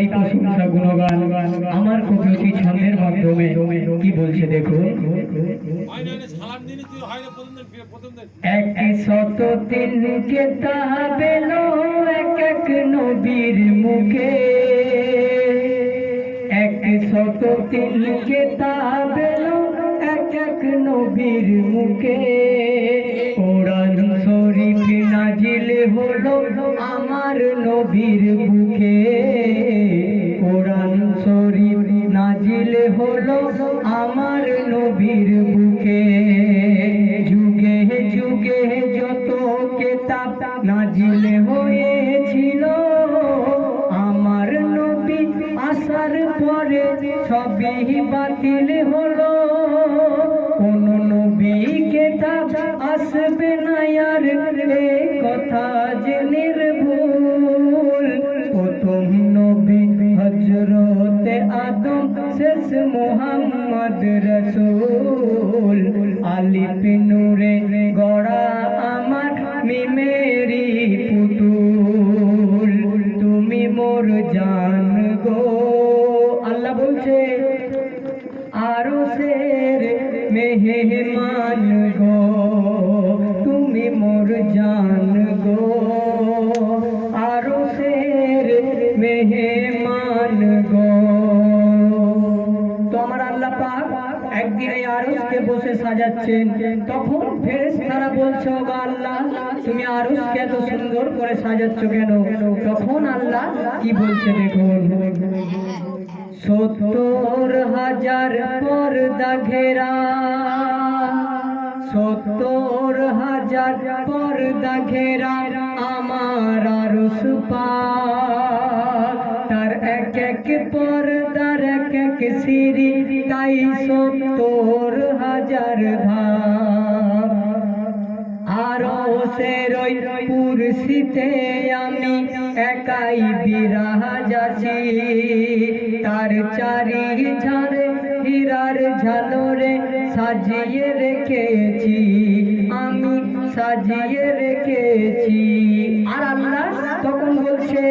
তারই প্রশংসা গুণগান। আমার কবিয়তি ছন্দের মাধ্যমে। কি বলছে দেখুন হয় না সালাম দিনই তুই হয় না প্রথম দিন ফিরে প্রথম দিন এক শত তিন কেতাবেল এক এক নবীর মুখে। এক শত তিন কেতাবেল এক এক নবীর মুখে। কোরআন শরীফ নাজিল হলো আমার নবীর মুখে আমার নবীর বুকে যুগে যুগে যত কেতাব নাজিল হয়েছিল, আমার নবী আসার পরে সবই বাতিল হলো। কোন নবী কেতাব আসবে না আর শেষ মোহাম্মদ রসুল। আলিপ নূরে গড়া আমার মিমেরি পুতুল। তুমি মোর জান গো। আল্লাহ বলছে আরও সের মেহমান গো। তুমি মোর জান একদিন এই আরসকে বসে সাজাচ্ছেন, তখন ফেরেশতারা বলছে ও আল্লাহ, তুমি আরসকে এত সুন্দর করে সাজাচ্ছ কেন? তখন আল্লাহ কি বলছে দেখুন, সত্তর হাজার পর্দা ঘেরা, সত্তর হাজার পর্দা ঘেরা আমার আরস পাক, তার এক এক পর্দার সিঁড়ি, তাই সত্তর হাজার ধাপ আরও সেরই পুরসিতে আমি একাই বিরাজ আছি। তার চারি ঝাড়ে হীরার ঝালরে সাজিয়ে রেখেছি। আমি সাজিয়ে রেখেছি। আর আল্লাহ তখন বলছে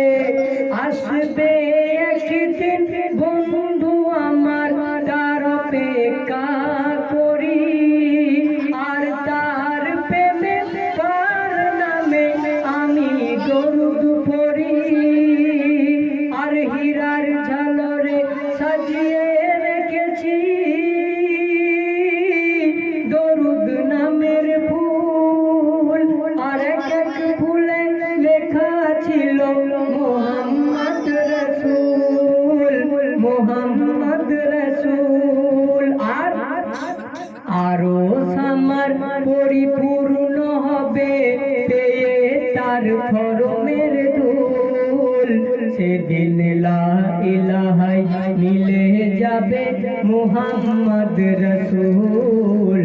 তার খরমের ধুল সেদিন লাহাই মিলে যাবে মোহাম্মদ রসুল।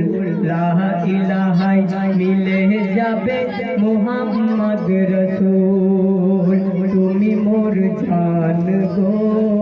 লাহাই মিলে যাবে মোহাম্মদ রসুল। তুমি মোর জান গো।